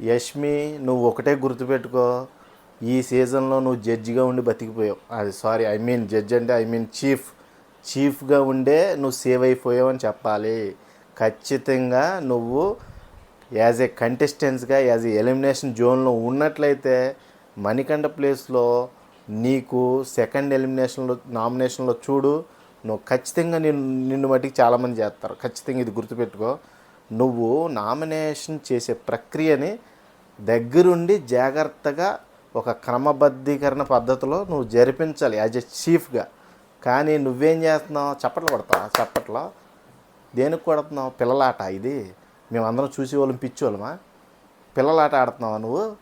యష్మి నువ్వు ఒకటే గుర్తుపెట్టుకో ఈ సీజన్లో నువ్వు జడ్జిగా ఉండి బతికిపోయావు. అది సారీ ఐ మీన్ జడ్జ్ అంటే ఐ మీన్ చీఫ్. చీఫ్గా ఉండే నువ్వు సేవ్ అయిపోయావు అని చెప్పాలి. ఖచ్చితంగా నువ్వు యాజ్ ఏ కంటెస్టెంట్స్గా యాజ్ ఏ ఎలిమినేషన్ జోన్లో ఉన్నట్లయితే మణికంఠ ప్లేస్లో నీకు సెకండ్ ఎలిమినేషన్లో నామినేషన్లో చూడు నువ్వు ఖచ్చితంగా నిన్ను నిన్ను మట్టికి చాలామంది చేస్తారు. ఖచ్చితంగా ఇది గుర్తుపెట్టుకో. నువ్వు నామినేషన్ చేసే ప్రక్రియని దగ్గరుండి జాగ్రత్తగా ఒక క్రమబద్ధీకరణ పద్ధతిలో నువ్వు జరిపించాలి యాజ్ ఎ చీఫ్గా. కానీ నువ్వేం చేస్తున్నావు? చప్పట్లు కొడతావు? చప్పట్లో? దేనికి కొడుతున్నావు? పిల్లలాట ఇది. మేమందరం చూసి వాళ్ళం పిచ్చోళ్ళమా పిల్లలాట ఆడుతున్నావా నువ్వు?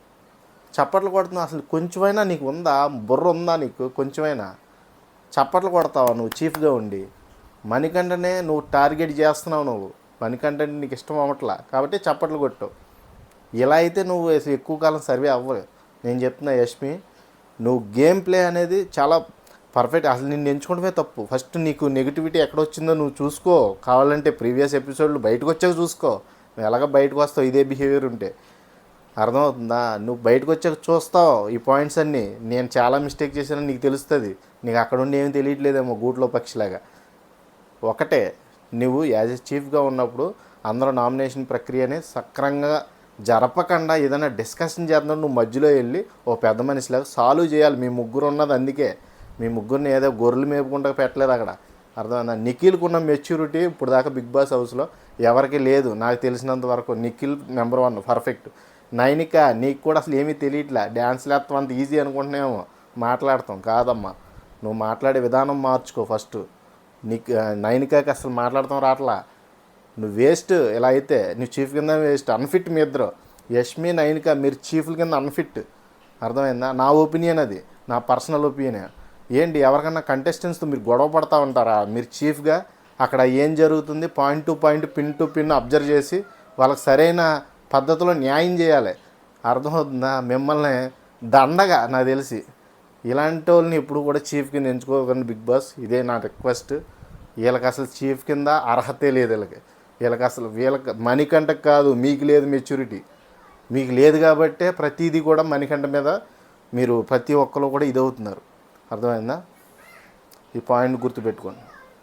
చప్పట్లు కొడుతున్నావు అసలు కొంచెమైనా నీకు ఉందా? బుర్ర ఉందా నీకు? కొంచెమైనా? చప్పట్లు కొడతావా నువ్వు? చీఫ్గా ఉండి. మణికంటనే నువ్వు టార్గెట్ చేస్తున్నావు నువ్వు. మణికంఠ నీకు ఇష్టం అవ్వట్లా. కాబట్టి చప్పట్లు కొట్టు. ఇలా అయితే నువ్వు ఎక్కువ కాలం సర్వే అవ్వలేదు నేను చెప్తున్నా యష్మి నువ్వు గేమ్ ప్లే అనేది చాలా పర్ఫెక్ట్. అసలు నిన్ను ఎంచుకోవడమే తప్పు. ఫస్ట్ నీకు నెగిటివిటీ ఎక్కడ వచ్చిందో నువ్వు చూసుకో. కావాలంటే ప్రీవియస్ ఎపిసోడ్లు బయటకు వచ్చాక చూసుకో. నువ్వు ఎలాగ బయటకు వస్తావు ఇదే బిహేవియర్ ఉంటే. అర్థమవుతుందా? నువ్వు బయటకు వచ్చాక చూస్తావు ఈ పాయింట్స్ అన్నీ. నేను చాలా మిస్టేక్ చేశానని నీకు తెలుస్తుంది. నీకు అక్కడ ఉండి ఏమి తెలియట్లేదేమో గూట్లో పక్షిలాగా. ఒకటే నువ్వు యాజ్ ఎ చీఫ్గా ఉన్నప్పుడు అందరూ నామినేషన్ ప్రక్రియని సక్రంగా జరపకుండా ఏదైనా డిస్కషన్ చేద్దాం నువ్వు మధ్యలో వెళ్ళి ఓ పెద్ద మనిషిలాగా సాల్వ్ చేయాలి. మీ ముగ్గురు ఉన్నది అందుకే. మీ ముగ్గురిని ఏదో గొర్రెలు మేపుకుంటా పెట్టలేదు అక్కడ. అర్థమైందా? నిఖిల్కి ఉన్న మెచ్యూరిటీ ఇప్పుడు దాకా బిగ్ బాస్ హౌస్లో ఎవరికి లేదు. నాకు తెలిసినంత వరకు Nikhil number one perfect. Nainika నీకు కూడా అసలు ఏమీ తెలియట్లే. డ్యాన్స్లు వేస్తాం అంత ఈజీ అనుకుంటున్నామో మాట్లాడతాం. కాదమ్మా. నువ్వు మాట్లాడే విధానం మార్చుకో ఫస్ట్. నీకు నైనికాకి అసలు మాట్లాడతాం రావట్లా నువ్వు వేస్ట్ ఇలా అయితే నువ్వు చీఫ్ కింద వేస్ట్ అన్ఫిట్ మీ ఇద్దరు. యష్మి నైనిక మీరు చీఫ్ల కింద అన్ఫిట్ అర్థమైందా? నా ఒపీనియన్ అది. నా పర్సనల్ ఒపీనియన్. ఏంటి ఎవరికన్నా కంటెస్టెంట్స్తో మీరు గొడవ పడతా ఉంటారా? మీరు చీఫ్గా అక్కడ ఏం జరుగుతుంది? Point to point pin to pin observe చేసి వాళ్ళకి సరైన పద్ధతిలో న్యాయం చేయాలి. అర్థమవుతుందా? మిమ్మల్ని దండగా నాకు తెలిసి. ఇలాంటి వాళ్ళని ఎప్పుడు కూడా చీఫ్ కింద ఎంచుకోకండి బిగ్ బాస్. ఇదే నా రిక్వెస్ట్ వీళ్ళకి అసలు చీఫ్ కింద అర్హతే లేదు వీళ్ళకి. వీళ్ళకి అసలు వీళ్ళకి మణికంట కాదు మీకు లేదు మెచ్యూరిటీ. మీకు లేదు కాబట్టే ప్రతిదీ కూడా మణికంట మీద మీరు ప్రతి ఒక్కరు కూడా ఇదవుతున్నారు. అర్థమైందా? ఈ పాయింట్ గుర్తుపెట్టుకోండి.